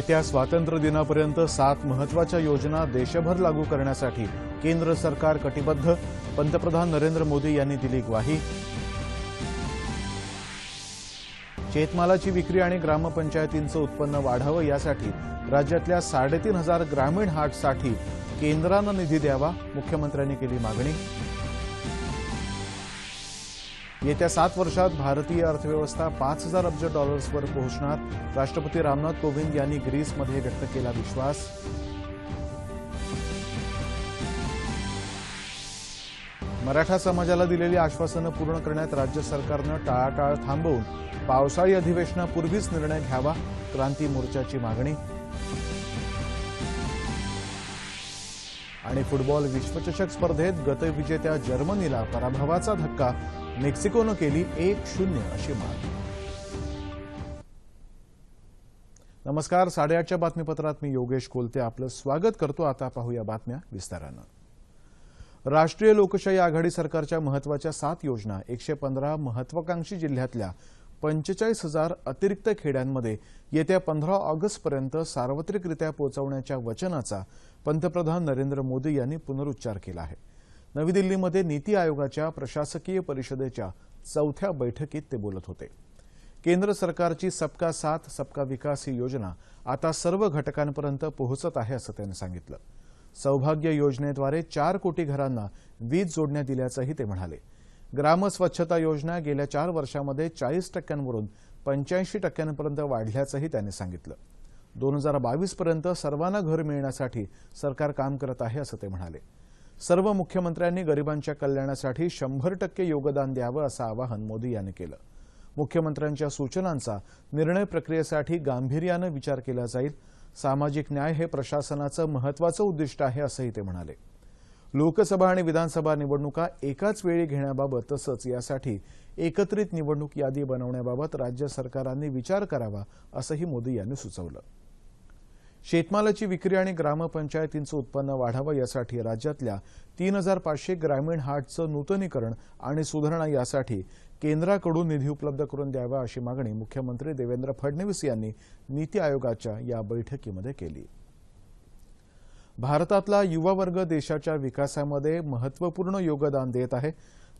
येत्या स्वातंत्र्य दिनापर्यंत सात महत्त्वाच्या योजना देशभर लागू करण्यासाठी केंद्र सरकार कटिबद्ध. पंतप्रधान नरेंद्र मोदी यांनी दिली ग्वाही. शेतमालाची विक्री आणि ग्रामपंचायतींचं उत्पन्न वाढावं यासाठी राज्यातल्या साडेतीन हजार ग्रामीण हाटसाठी केंद्रानं निधी द्यावा मुख्यमंत्र्यांनी केली मागणी. येत्या सात वर्षात भारतीय अर्थव्यवस्था पाच हजार अब्ज डॉलर्सवर पोहोचणार. राष्ट्रपती रामनाथ कोविंद यांनी ग्रीसमध्ये व्यक्त केला विश्वास. मराठा समाजाला दिलेली आश्वासनं पूर्ण करण्यात राज्य सरकारनं टाळाटाळ थांबवून पावसाळी अधिवेशनापूर्वीच निर्णय घ्यावा क्रांती मोर्चाची मागणी. आणि फुटबॉल विश्वचषक स्पर्धेत गतविजेत्या जर्मनीला पराभवाचा धक्का मेक्सिकोनं केली एक शून्य अशी मात नमस्कार साडेआठच्या बातमीपत्रात मी योगेश कोलते आपलं स्वागत करतो. आता पाहूया बातम्या विस्तारानं. राष्ट्रीय लोकशाही आघाडी सरकारच्या महत्त्वाच्या सात योजना एकशे पंधरा महत्वाकांक्षी जिल्ह्यातल्या पंचेचाळीस हजार अतिरिक्त खेड्यांमध्ये येत्या पंधरा ऑगस्टपर्यंत सार्वत्रिकरित्या पोहोचवण्याच्या वचनाचा पंतप्रधान नरेंद्र मोदी यांनी पुनरुच्चार केला आहे. नवी दिल्लीमध्ये नीती आयोगाच्या प्रशासकीय परिषदेच्या चौथ्या बैठकीत ते बोलत होते. केंद्र सरकारची सबका साथ सबका विकास ही योजना आता सर्व घटकांपर्यंत पोहोचत आहे असं त्यांनी सांगितलं. सौभाग्य योजनेद्वारे चार कोटी घरांना वीज जोडण्या दिल्याचंही ते म्हणाले. ग्राम स्वच्छता योजना गेल्या चार वर्षामध्ये चाळीस टक्क्यांवरून पंच्याऐंशी टक्क्यांपर्यंत वाढल्याचंही त्यांनी सांगितलं. दोन हजार बावीसपर्यंत सर्वांना घर मिळण्यासाठी सरकार काम करत आहे असं ते म्हणाले. सर्व मुख्यमंत्र्यांनी गरिबांच्या कल्याणासाठी शंभर टक्के योगदान द्यावं असं आवाहन मोदी यांनी केलं. मुख्यमंत्र्यांच्या सूचनांचा निर्णय प्रक्रियेसाठी गांभीर्यानं विचार केला जाईल. सामाजिक न्याय हे प्रशासनाचं महत्वाचं उद्दिष्ट आहे असंही ते म्हणाले. लोकसभा आणि विधानसभा निवडणुका एकाच वेळी घेण्याबाबत तसंच यासाठी एकत्रित निवडणूक यादी बनवण्याबाबत राज्य सरकारांनी विचार करावा असंही मोदी यांनी सुचवलं. शेतमालाची विक्री आणि ग्रामपंचायतींचं उत्पन्न वाढावं यासाठी राज्यातल्या तीन हजार पाचशे ग्रामीण हाटचं नूतनीकरण आणि सुधारणा यासाठी केंद्राकडून निधी उपलब्ध करून द्यावा अशी मागणी मुख्यमंत्री देवेंद्र फडणवीस यांनी नीती आयोगाच्या या बैठकीमध्ये केली. भारतातला युवा वर्ग देशाच्या विकासामध्ये महत्त्वपूर्ण योगदान देत आहे.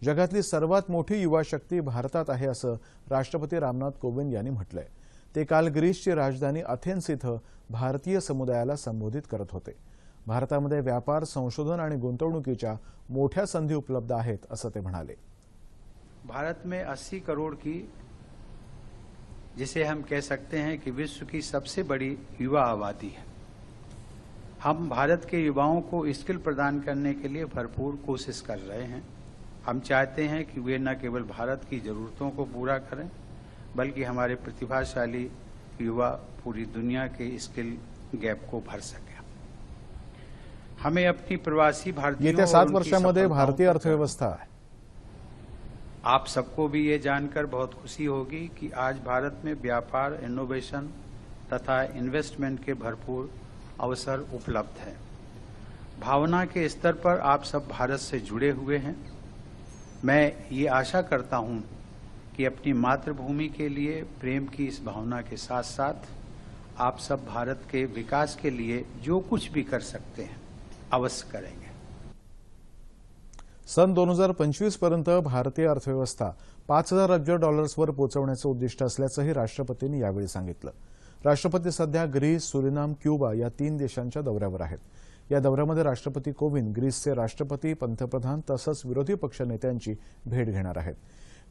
जगातली सर्वात मोठी युवा शक्ती भारतात आहे असं राष्ट्रपती रामनाथ कोविंद यांनी म्हटलंय. ते काल ग्रीसची राजधानी अथेन्स इथं भारतीय समुदायाला संबोधित करत होते. भारतामध्ये व्यापार, संशोधन आणि गुंतवणुकीच्या मोठ्या संधी उपलब्ध आहेत, असं ते म्हणाले. भारत में 80 करोड़ की, जिसे हम कह सकते हैं कि विश्व की सबसे बड़ी युवा आबादी है। हम भारत के युवाओं को स्किल प्रदान करने के लिए भरपूर कोशिश कर रहे हैं। हम चाहते हैं कि वे न केवल भारत की जरूरतों को पूरा करें बल्कि हमारे प्रतिभाशाली युवा पूरी दुनिया के स्किल गैप को भर सके। हमें अपनी प्रवासी भारतीय येत्या सात उनकी वर्षामध्ये भारतीय अर्थव्यवस्था आप सबको भी ये जानकर बहुत खुशी होगी कि आज भारत में व्यापार इनोवेशन तथा इन्वेस्टमेंट के भरपूर अवसर उपलब्ध हैं। भावना के स्तर पर आप सब भारत से जुड़े हुए हैं। मैं ये आशा करता हूँ कि अपनी मातृभूमि के लिए प्रेम की इस भावना के साथ साथ आप सब भारत के विकास के लिए जो कुछ भी कर सकते हैं अवश्य करेंगे। सन दोन हजार पंचवीसपर्यंत भारतीय अर्थव्यवस्था पाच हजार अब्ज डॉलर्सवर पोहोचवण्याचं उद्दिष्ट असल्याचंही राष्ट्रपतींनी यावेळी सांगितलं. राष्ट्रपती सध्या ग्रीस सुरिनाम क्युबा या तीन देशांच्या दौऱ्यावर आहेत. या दौऱ्यामध्ये राष्ट्रपती कोविंद ग्रीसचे राष्ट्रपती पंतप्रधान तसंच विरोधी पक्षनेत्यांची भेट घेणार आहेत.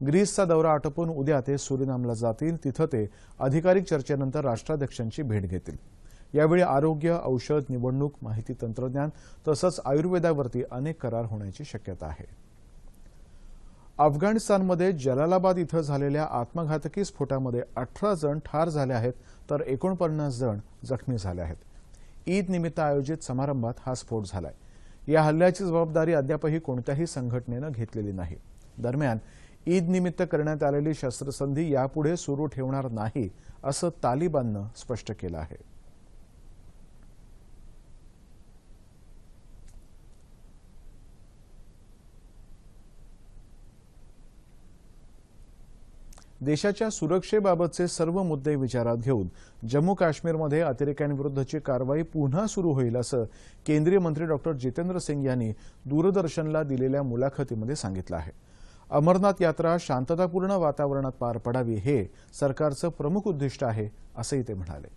ग्रीसचा दौरा आटोपून उद्या ते सुरिनामला जातील. तिथं ते अधिकारिक चर्चेनंतर राष्ट्राध्यक्षांची भेट घेतील. यावेळी आरोग्य औषध निवडणूक माहिती तंत्रज्ञान तसंच आयुर्वेदावरती अनेक करार होण्याची शक्यता आहे. अफगाणिस्तानमध्ये जलालाबाद इथं झालेल्या आत्मघातकी स्फोटामध्ये अठरा जण ठार झाले आहेत तर एकोणपन्नास जण जखमी झाले आहेत. ईद निमित्त आयोजित समारंभात हा स्फोट झालाय. या हल्ल्याची जबाबदारी अद्यापही कोणत्याही संघटनेनं घेतलेली नाही. दरम्यान ईद निमित्त करण्यात आलेली शस्त्रसंधी यापुढे सुरू ठेवणार नाही असं तालिबाननं स्पष्ट केलं आहे. देशाच्या सुरक्षेबाबतचे सर्व मुद्दे विचारात घेऊन जम्मू काश्मीरमध्ये अतिरेक्यांविरुद्धची कारवाई पुन्हा सुरू होईल असं केंद्रीय मंत्री डॉक्टर जितेंद्र सिंग यांनी दूरदर्शनला दिलेल्या मुलाखतीमध्ये सांगितलं आहे. अमरनाथ यात्रा शांततापूर्ण वातावरणात पार पडावी हे सरकारचं प्रमुख उद्दिष्ट म्हणाले.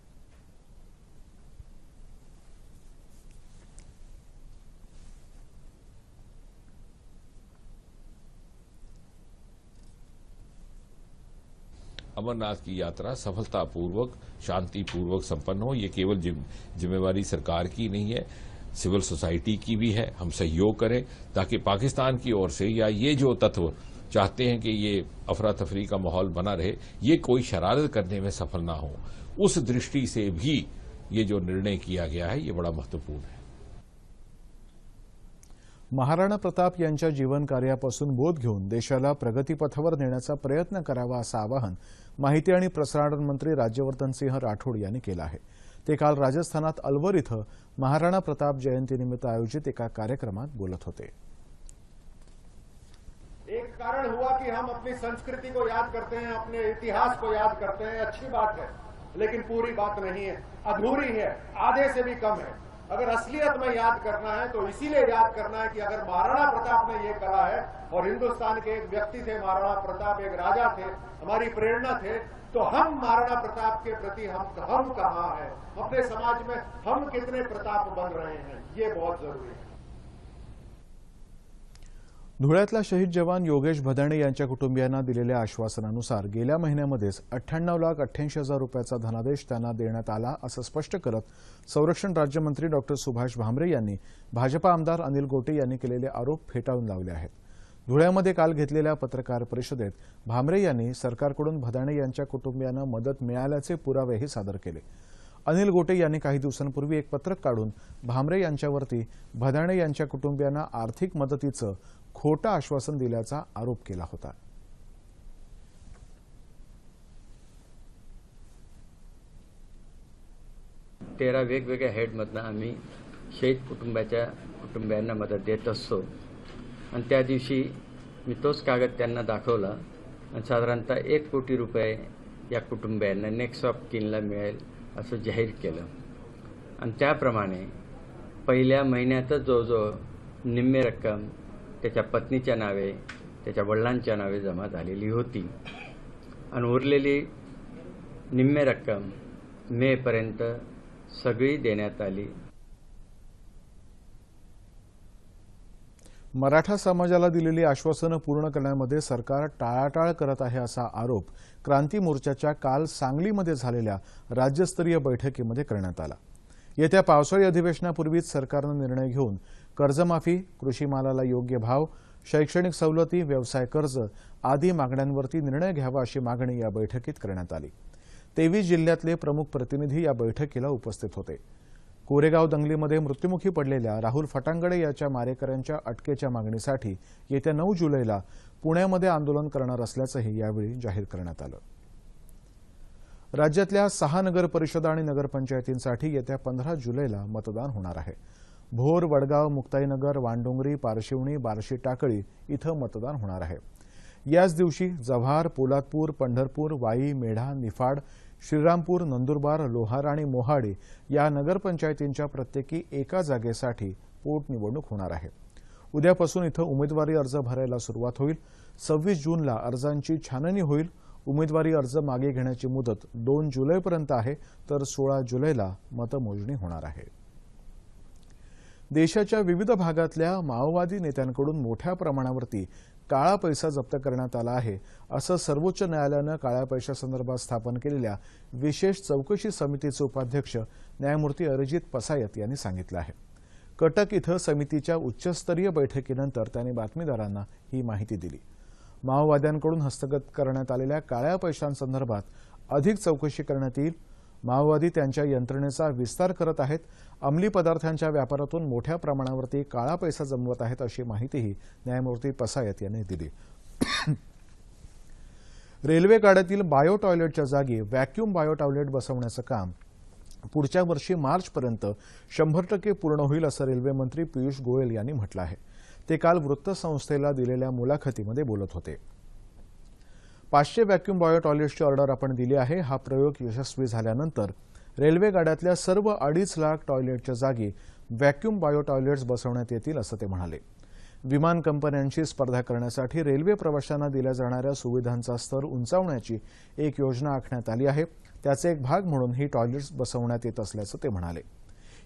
अमरनाथ की यात्रा सफलतापूर्वक, शांतिपूर्वक संपन्न हो, ये केवल जिम- जिम्मेवारी सरकार की नहीं है। सिविल सोसाइटी की भी है, हम सहयोग करें, ताकि पाकिस्तान की ओर से या ये जो तत्व चाहते हैं कि ये अफरा तफरी का माहौल बना रहे, ये कोई शरारत करने में सफल ना हो। उस दृष्टि से भी ये जो निर्णय किया गया है, ये बड़ा महत्वपूर्ण है। महाराणा प्रताप यांच्या जीवन कार्यापासून बोध घेऊन देशाला प्रगतीपथावर नेण्याचा प्रयत्न करावा असं आवाहन माहिती आणि प्रसारण मंत्री राज्यवर्धन सिंह राठोड यांनी केलं ते काल राजस्थानात अलवर इथं महाराणा प्रताप जयंतीनिमित्त आयोजित एका कार्यक्रमात बोलत होते. एक कारण हुआ कि हम अपनी संस्कृति को याद करते हैं, अपने इतिहास को याद करते हैं। अच्छी बात है, लेकिन पूरी बात नहीं है, अधूरी है, आधे से भी कम है। अगर असलियत में याद करना है तो इसीलिए याद करना है कि अगर महाराणा प्रताप ने ये करा है, और हिंदुस्तान के एक व्यक्ति थे, महाराणा प्रताप एक राजा थे, हमारी प्रेरणा थे तो हम महाराणा प्रताप के प्रति हम हम कहा है? अपने समाज में हम कितने प्रताप बन रहे हैं? ये बहुत जरूरी है। धुळ्यातला शहीद जवान योगेश भदाणे यांच्या कुटुंबियांना दिलेल्या आश्वासनानुसार गेल्या महिन्यामध्येच अठ्ठ्याण्णव लाख अठ्ठ्याऐंशी हजार रुपयाचा धनादेश त्यांना देण्यात आला असं स्पष्ट करत संरक्षण राज्यमंत्री डॉक्टर सुभाष भामरे यांनी भाजपा आमदार अनिल गोटे यांनी केलेले आरोप फेटाळून लावले आहेत. धुळ्यामध्ये काल घेतलेल्या पत्रकार परिषदेत भामरे यांनी सरकारकडून भदाणे यांच्या कुटुंबियांना मदत मिळाल्याचे पुरावेही सादर केले. अनिल गोटे यांनी काही दिवसांपूर्वी एक पत्रक काढून भामरे यांच्यावरती भदाणे यांच्या कुटुंबियांना आर्थिक मदतीचं खोटं आश्वासन दिल्याचा आरोप केला होता. तेरा वेगवेगळ्या हेडमधनं आम्ही शेत कुटुंबाच्या कुटुंबियांना मदत देत असतो. आणि त्या दिवशी मी तोच कागद त्यांना दाखवला आणि साधारणतः एक कोटी रुपये या कुटुंबियांना नेक्स्ट ऑफ किनला मिळेल असं जाहीर केलं. आणि त्याप्रमाणे पहिल्या महिन्यातच जवळजवळ निम्मे रक्कम त्याच्या पत्नीच्या नावे त्याच्या वडिलांच्या नावे जमा झालेली होती. आणि उरलेली निम्मे रक्कम मेपर्यंत सगळी देण्यात आली. मराठा समाजाला दिलेली आश्वासनं पूर्ण करण्यामध्ये सरकार टाळाटाळ करत आहे असा आरोप क्रांती मोर्चाच्या काल सांगलीमध्ये झालेल्या राज्यस्तरीय बैठकीमध्ये करण्यात आला. येत्या पावसाळी अधिवेशनापूर्वीच सरकारनं निर्णय घेऊन कर्जमाफी कृषी मालाला योग्य भाव शैक्षणिक सवलती व्यवसाय कर्ज आदी मागण्यांवरती निर्णय घ्यावा अशी मागणी या बैठकीत करण्यात आली. तेवीस जिल्ह्यातले प्रमुख प्रतिनिधी या बैठकीला उपस्थित होते. कोरेगाव दंगलीमध्ये मृत्युमुखी पडलेल्या राहुल फटांगडे याच्या मारेकऱ्यांच्या अटकेच्या मागणीसाठी येत्या नऊ जुलैला पुण्यामध्ये आंदोलन करणार असल्याचंही यावेळी जाहीर करण्यात आलं. राज्यातल्या सहा नगर परिषदा आणि नगरपंचायतींसाठी येत्या पंधरा जुलैला मतदान होणार आहे. भोर वडगाव मुक्ताईनगर वांडोंगरी पारशिवणी बार्शी टाकळी इथं मतदान होणार आहे. याच दिवशी जव्हार पोलादपूर पंढरपूर वाई मेढा निफाड श्रीरामपूर नंदुरबार लोहार आणि मोहाडी या नगरपंचायतींच्या प्रत्येकी एका जागेसाठी पोटनिवडणूक होणार आहे. उद्यापासून इथं उमेदवारी अर्ज भरायला सुरुवात होईल. सव्वीस जूनला अर्जांची छाननी होईल. उमेदवारी अर्ज मागे घेण्याची मुदत दोन जुलैपर्यंत आहे तर सोळा जुलैला मतमोजणी होणार आहे. देशाच्या विविध भागातल्या माओवादी नेत्यांकडून मोठ्या प्रमाणावरती काळा पैसा जप्त करण्यात आला आहे असं सर्वोच्च न्यायालयानं काळ्या पैशासंदर्भात स्थापन केलेल्या विशेष चौकशी समितीचे उपाध्यक्ष न्यायमूर्ती अरिजित पसायत यांनी सांगितलं आहे. कटक इथं समितीच्या उच्चस्तरीय बैठकीनंतर त्यांनी बातमीदारांना ही माहिती दिली. माओवाद्यांकडून हस्तगत करण्यात आलेल्या काळ्या पैशांसंदर्भात अधिक चौकशी करण्यात येईल. माओवादी त्यांच्या यंत्रणेचा विस्तार करत आहेत. अंमली पदार्थांच्या व्यापारातून मोठ्या प्रमाणावरती काळा पैसा जमवत आहेत अशी माहितीही न्यायमूर्ती पसायत यांनी दिली. रेल्वे गाड्यातील बायो टॉयलेटच्या जागी व्हॅक्यूम बायो टॉयलेट बसवण्याचं काम पुढच्या वर्षी मार्चपर्यंत शंभर टक्के पूर्ण होईल असं रेल्वेमंत्री पियुष गोयल यांनी म्हटलं आहे. ते काल वृत्तसंस्थेला दिलेल्या मुलाखतीमध्ये बोलत होते. पाचशे व्हॅक्यूम बायो टॉयलेट्सची ऑर्डर आपण दिली आहे. हा प्रयोग यशस्वी झाल्यानंतर रेल्वे गाड्यातल्या सर्व अडीच लाख टॉयलेटच्या जागी व्हॅक्यूम बायो टॉयलेट्स बसवण्यात येतील असं ते म्हणाले. विमान कंपन्यांशी स्पर्धा करण्यासाठी रेल्वे प्रवाशांना दिल्या जाणाऱ्या सुविधांचा स्तर उंचावण्याची एक योजना आखण्यात आली आहे. त्याचे एक भाग म्हणून ही टॉयलेट्स बसवण्यात येत असल्याचं ते म्हणाले.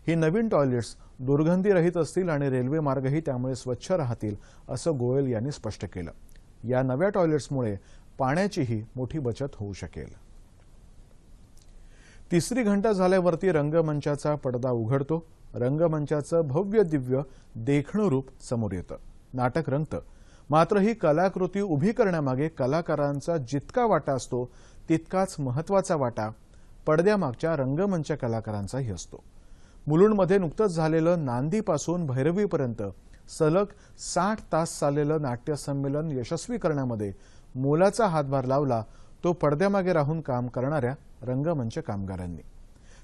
ही नवीन टॉयलेट्स दुर्गंधीरहित असतील आणि रेल्वे मार्गही त्यामुळे स्वच्छ राहतील असं गोयल यांनी स्पष्ट केलं. या नव्या टॉयलेट्समुळे पाण्याचीही मोठी बचत होऊ शकेल. तिसरी घंटा झाल्यावरती रंगमंचाचा पडदा उघडतो. रंगमंचाचं भव्य दिव्य देखणं रूप समोर येतं. नाटक रंगतं. मात्र ही कलाकृती उभी करण्यामागे कलाकारांचा जितका वाटा असतो तितकाच महत्त्वाचा वाटा पडद्यामागच्या रंगमंच कलाकारांचाही असतो. मुलुंडमध्ये नुकतंच झालेलं नांदीपासून भैरवीपर्यंत सलग साठ तास चाललेलं नाट्यसंमेलन यशस्वी करण्यामध्ये मोलाचा हातभार लावला तो पडद्यामागे राहून काम करणाऱ्या रंगमंच कामगारांनी.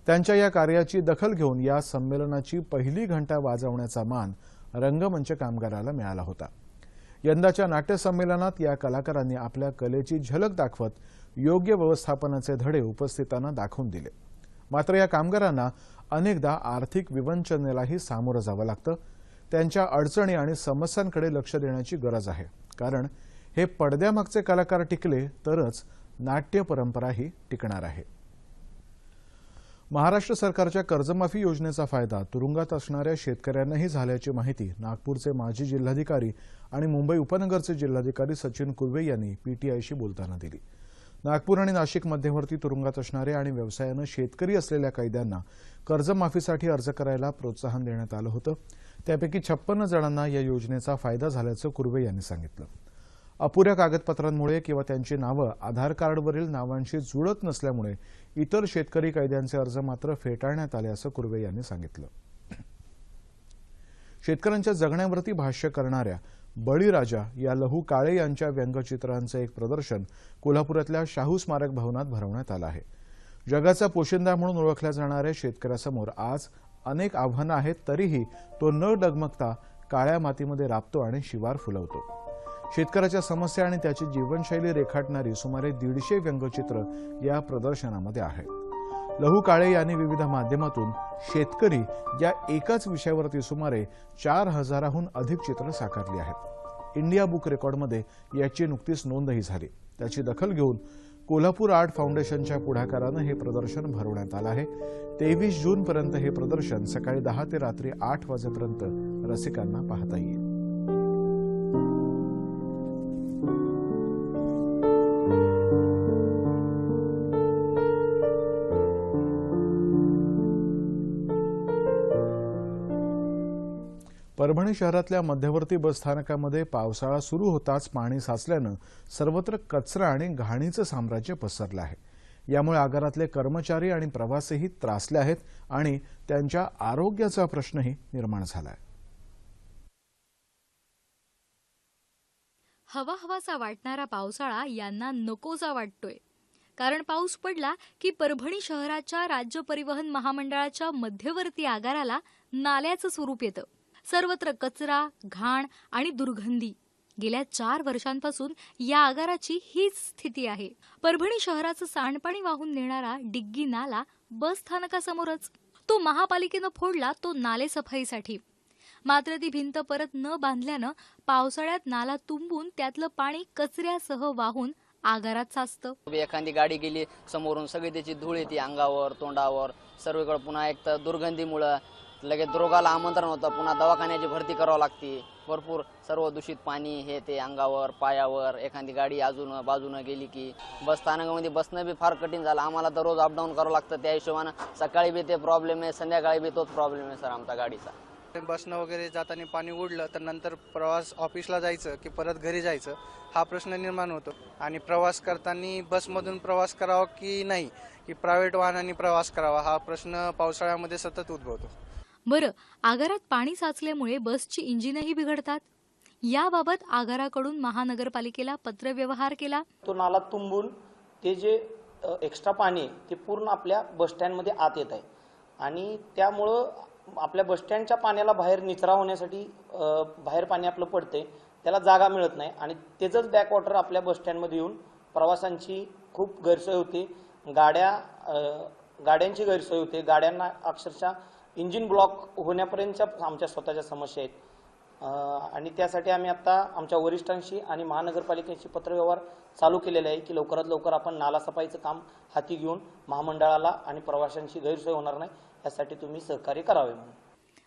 त्यांच्या या कार्याची दखल घेऊन या संमेलनाची पहिली घंटा वाजवण्याचा मान रंगमंच कामगाराला मिळाला होता. यंदाच्या नाट्यसंमेलनात या कलाकारांनी आपल्या कलेची झलक दाखवत योग्य व्यवस्थापनाचे धडे उपस्थितांना दाखवून दिले. मात्र या कामगारांना अनेकदा आर्थिक विवंचनेलाही सामोरं जावं लागतं. त्यांच्या अडचणी आणि समस्यांकडे लक्ष देण्याची गरज आहे. कारण हे पडद्यामागचे कलाकार टिकले तरच नाट्य परंपराही टिकणार आहे. महाराष्ट्र सरकारच्या कर्जमाफी योजनेचा फायदा तुरुंगात असणाऱ्या शेतकऱ्यांनाही झाल्याची माहिती नागपूरचे माजी जिल्हाधिकारी आणि मुंबई उपनगरचे जिल्हाधिकारी सचिन कुर्वे यांनी पीटीआयशी बोलताना दिली. नागपूर आणि नाशिक मध्यवर्ती तुरुंगात असणारे आणि व्यवसायानं शेतकरी असलेल्या कैद्यांना कर्जमाफीसाठी अर्ज करायला प्रोत्साहन देण्यात आलं होतं. त्यापैकी छप्पन्न जणांना या योजनेचा फायदा झाल्याचं कुर्वे यांनी सांगितलं. अपुऱ्या कागदपत्रांमुळे किंवा त्यांची नावं आधार कार्डवरील नावांशी जुळत नसल्यामुळे इतर शेतकरी कैद्यांचे अर्ज मात्र फेटाळण्यात आले असं कुर्वे यांनी सांगितलं. शेतकऱ्यांच्या जगण्यावरती भाष्य करणाऱ्या बळीराजा या लहू काळे यांच्या व्यंगचित्रांचं एक प्रदर्शन कोल्हापुरातल्या शाहू स्मारक भवनात भरवण्यात आलं आहे. जगाचा पोशिंदा म्हणून ओळखल्या जाणाऱ्या शेतकऱ्यासमोर आज अनेक आव्हानं आहेत तरीही तो न डगमगता काळ्या मातीमध्ये राबतो आणि शिवार फुलवतो. शेतकऱ्याच्या समस्या आणि त्याची जीवनशैली रेखाटणारी सुमारे दीडशे व्यंगचित्र या प्रदर्शनामध्ये आहेत. लहू काळे यांनी विविध माध्यमातून शेतकरी या एकाच विषयावरती सुमारे चार हजाराहून अधिक चित्र साकारली आहेत. इंडिया बुक रेकॉर्डमध्ये याची नुकतीच नोंदही झाली. त्याची दखल घेऊन कोल्हापूर आर्ट फाउंडेशनच्या पुढाकारानं हे प्रदर्शन भरवण्यात आलं आहे. तेवीस जूनपर्यंत हे प्रदर्शन सकाळी दहा ते रात्री आठ वाजेपर्यंत रसिकांना पाहता येईल. परभणी शहरातल्या मध्यवर्ती बसस्थानकामध्ये पावसाळा सुरू होताच पाणी साचल्यानं सर्वत्र कचरा आणि घाणीचं साम्राज्य पसरलं आहे. यामुळे आगारातले कर्मचारी आणि प्रवासीही त्रासले आहेत आणि त्यांच्या आरोग्याचा प्रश्नही निर्माण झाला आहे हवा हवासा वाटणारा पावसाळा यांना नकोसा वाटतोय. कारण पाऊस पडला की परभणी शहराच्या राज्य परिवहन महामंडळाच्या मध्यवर्ती आगाराला नाल्याचं स्वरूप येतं. सर्वत्र कचरा घाण आणि दुर्गंधी. गेल्या चार वर्षांपासून या आगाराची हीच स्थिती आहे. परभणी शहराचं सांडपाणी वाहून नेणारा डिग्गी नाला बस स्थानकासमोरच. तो महापालिकेनं फोडला तो नाले सफाईसाठी. मात्र ती भिंत परत न बांधल्यानं पावसाळ्यात नाला तुंबून त्यातलं पाणी कचऱ्यासह वाहून आगारात साचतं. एखादी गाडी गेली समोरून सगळी त्याची धूळ येते अंगावर तोंडावर. सर्वीकडे पुन्हा एक तर दुर्गंधीमुळं लगेच रोगाला आमंत्रण होतं. पुन्हा दवाखान्याची भरती करावं लागते. भरपूर सर्व दूषित पाणी हे ते अंगावर पायावर एखादी गाडी अजून बाजूनं गेली की बस स्थानकामध्ये बसणं बी फार कठीण झालं. आम्हाला तर रोज अपडाऊन करावं लागतं. त्या हिशोबानं सकाळी बी ते प्रॉब्लेम आहे संध्याकाळी बी तोच प्रॉब्लेम आहे सर आमचा गाडीचा. बसनं वगैरे जाताना पाणी उडलं तर नंतर प्रवास ऑफिसला जायचं की परत घरी जायचं हा प्रश्न निर्माण होतो. आणि प्रवास करताना बसमधून प्रवास करावा की नाही की प्रायव्हेट वाहनाने प्रवास करावा हा प्रश्न पावसाळ्यामध्ये सतत उद्भवतो. बरं आगारात पाणी साचल्यामुळे बसची इंजिनही बिघडतात. याबाबत आगाराकडून महानगरपालिकेला पत्रव्यवहार केला. तो नाला तुंबून ते जे एक्स्ट्रा पाणी आहे ते पूर्ण आपल्या बसस्टँडमध्ये आत येत आहे. आणि त्यामुळं आपल्या बसस्टँडच्या पाण्याला बाहेर निचरा होण्यासाठी बाहेर पाणी आपलं पडते त्याला जागा मिळत नाही. आणि त्याचंच बॅकवॉटर आपल्या बसस्टँडमध्ये येऊन प्रवाशांची खूप गैरसोय होते. गाड्या गाड्यांची गैरसोय होते. गाड्यांना अक्षरशः इंजिन ब्लॉक होण्यापर्यंतच्या आमच्या स्वतःच्या समस्या आहेत. आणि त्यासाठी आम्ही आता आमच्या वरिष्ठांशी आणि महानगरपालिकेशी पत्रव्यवहार चालू केलेले आहे की लवकरात लवकर आपण नालासफाईचं काम हाती घेऊन महामंडळाला आणि प्रवाशांची गैरसोय होणार नाही यासाठी तुम्ही सहकार्य करावे म्हणून.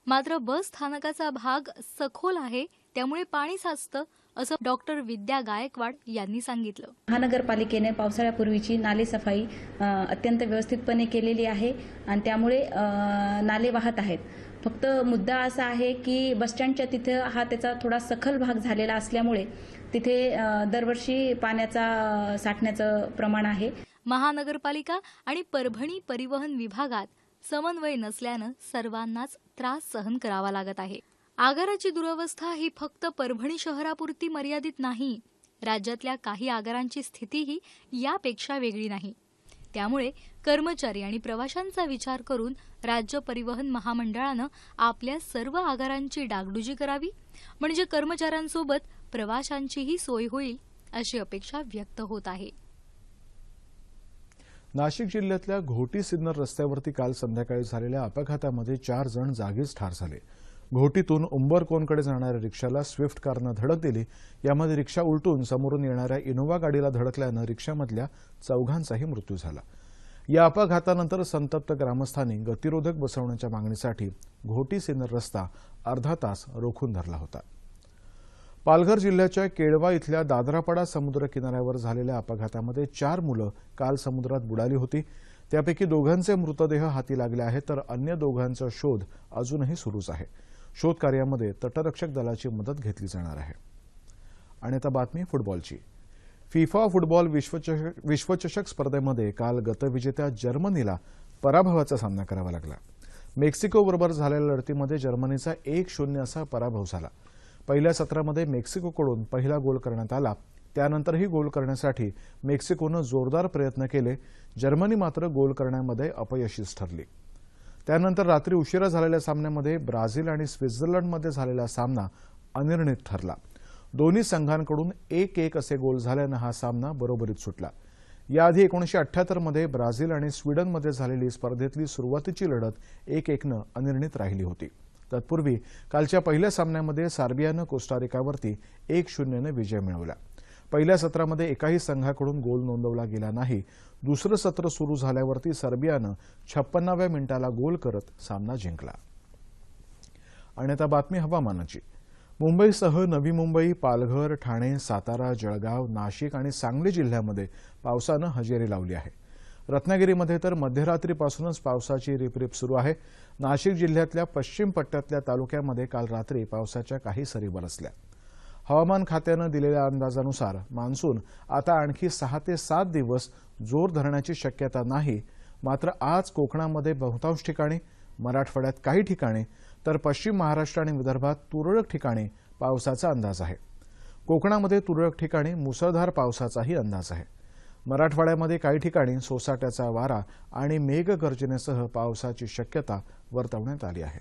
मात्र बस स्थानकाचा भाग सखोल आहे त्यामुळे पाणी साचतं असं डॉक्टर विद्या गायकवाड यांनी सांगितलं. महानगरपालिकेने पावसाळ्यापूर्वीची नालेसफाई अ, अत्यंत व्यवस्थितपणे केलेली आहे आणि त्यामुळे नाले वाहत आहेत. फक्त मुद्दा असा आहे की बसस्टँडच्या तिथे हा त्याचा थोडा सखल भाग झालेला असल्यामुळे तिथे दरवर्षी पाण्याचा साठण्याचं प्रमाण आहे. महानगरपालिका आणि परभणी परिवहन विभागात समन्वय नसल्यानं सर्वांनाच त्रास सहन करावा लागत आहे. आगाराची दुरवस्था ही फक्त परभणी शहरापुरती मर्यादित नाही. राज्यातल्या काही आगारांची स्थितीही यापेक्षा वेगळी नाही. त्यामुळे कर्मचारी आणि प्रवाशांचा विचार करून राज्य परिवहन महामंडळानं आपल्या सर्व आगारांची डागडुजी करावी म्हणजे कर्मचाऱ्यांसोबत प्रवाशांचीही सोय होईल अशी अपेक्षा व्यक्त होत आहे. नाशिक जिल्ह्यातल्या घोटी सिन्नर रस्त्यावरती काल संध्याकाळी झालेल्या अपघातामध्ये चार जण जागीच ठार झाले. घोटीतून उंबरकोनकडे जाणाऱ्या रिक्षाला स्विफ्ट कारनं धडक दिली यामध्ये रिक्षा उलटून समोरून येणाऱ्या इनोव्हा गाडीला धडकल्यानं रिक्षामधल्या चौघांचाही मृत्यू झाला. या अपघातानंतर संतप्त ग्रामस्थांनी गतिरोधक बसवण्याच्या मागणीसाठी घोटी सिन्नर रस्ता अर्धा तास रोखून धरला होता. पालघर जिल्ह्याच्या केळवा इथल्या दादरापाडा समुद्र किनाऱ्यावर झालेल्या अपघातामध्ये चार मुलं काल समुद्रात बुडाली होती. त्यापैकी दोघांचे मृतदेह हाती लागले आहेत तर अन्य दोघांचा शोध अजूनही सुरूच आहे. शोध कार्यामध्ये तटरक्षक दलाची मदत घेतली जाणार आहे. आणि आता बातमी फुटबॉलची. फिफा फुटबॉल विश्वचषक विश्वचषक स्पर्धेमध्ये काल गतविजेत्या जर्मनीला पराभवाचा सामना करावा लागला. मेक्सिकोबरोबर झालेल्या लढतीमध्ये जर्मनीचा एक शून्य असा पराभव झाला. पहिल्या सत्रामध्ये मेक्सिकोकडून पहिला गोल करण्यात आला. त्यानंतरही गोल करण्यासाठी मेक्सिकोनं जोरदार प्रयत्न केले. जर्मनी मात्र गोल करण्यामध्ये अपयशीच ठरली. त्यानंतर रात्री उशिरा झालेल्या सामन्यामध्ये ब्राझील आणि स्वित्झर्लंडमध्ये झालेला सामना अनिर्णित ठरला. दोन्ही संघांकडून एक एक असे गोल झाल्यानं हा सामना बरोबरीत सुटला. याआधी एकोणीशे अठ्ठ्याहत्तरमध्ये ब्राझील आणि स्वीडनमध्ये झालेली स्पर्धेतली सुरुवातीची लढत एक एकनं अनिर्णित राहिली होती. तत्पूर्वी कालच्या पहिल्या सामन्यामध्ये सार्बियानं कोस्टारिकावरती एक शून्यनं विजय मिळवला. पहिल्या सत्रामध्ये एकाही संघाकडून गोल नोंदवला गेला नाही. दुसरं सत्र सुरू झाल्यावरती सर्बियानं छप्पन्नाव्या मिनिटाला गोल करत सामना जिंकला. आणि आता बातमी हवामानाची. मुंबईसह नवी मुंबई पालघर ठाणे सातारा जळगाव नाशिक आणि सांगली जिल्ह्यामध्ये पावसानं हजेरी लावली आहे. रत्नागिरीमध्ये तर मध्यरात्रीपासूनच पावसाची रिपरिप सुरू आहे. नाशिक जिल्ह्यातल्या पश्चिम पट्ट्यातल्या तालुक्यामध्ये काल रात्री पावसाच्या काही सरी बरसल्या. हवामान खात्यानं दिलेल्या अंदाजानुसार मान्सून आता आणखी सहा ते सात दिवस जोर धरण्याची शक्यता नाही. मात्र आज कोकणामध्ये बहुतांश ठिकाणी मराठवाड्यात काही ठिकाणी तर पश्चिम महाराष्ट्र आणि विदर्भात तुरळक ठिकाणी पावसाचा अंदाज आहे. कोकणामध्ये तुरळक ठिकाणी मुसळधार पावसाचाही अंदाज आहे. मराठवाड्यामध्ये काही ठिकाणी सोसाट्याचा वारा आणि मेघगर्जनेसह पावसाची शक्यता वर्तवण्यात आली आहे.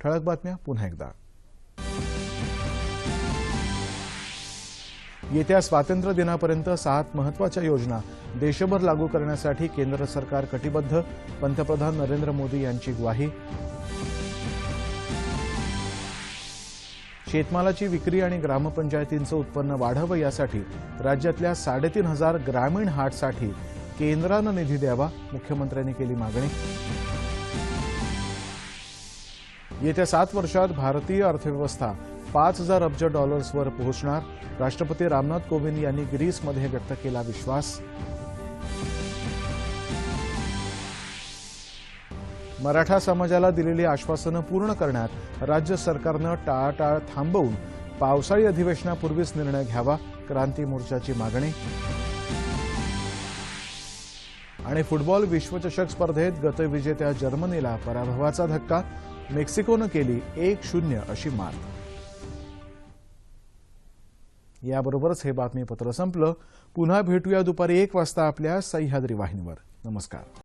ठळक बातम्या पुन्हा एकदा. येत्या स्वातंत्र्य दिनापर्यंत सात महत्त्वाच्या योजना देशभर लागू करण्यासाठी केंद्र सरकार कटिबद्ध. पंतप्रधान नरेंद्र मोदी यांची ग्वाही. शेतमालाची विक्री आणि ग्रामपंचायतींचं उत्पन्न वाढावं यासाठी राज्यातल्या साडेतीन हजार ग्रामीण हाटसाठी केंद्रानं निधी द्यावा मुख्यमंत्र्यांनी केली मागणी. येत्या सात वर्षात भारतीय अर्थव्यवस्था पाच हजार अब्ज डॉलर्सवर पोहोचणार. राष्ट्रपती रामनाथ कोविंद यांनी ग्रीसमध्ये व्यक्त केला विश्वास. मराठा समाजाला दिलेली आश्वासनं पूर्ण करण्यात राज्य सरकारनं टाळाटाळ थांबवून पावसाळी अधिवेशनापूर्वीच निर्णय घ्यावा क्रांती मोर्चाची मागणी. आणि फुटबॉल विश्वचषक स्पर्धेत गतविजेत्या जर्मनीला पराभवाचा धक्का. मेक्सिकोनं केली एक शून्य अशी मात. याबरोबरच हे बातमीपत्र संपलं. पुन्हा भेटूया दुपारी एक वाजता आपल्या सह्याद्री वाहिनीवर. नमस्कार.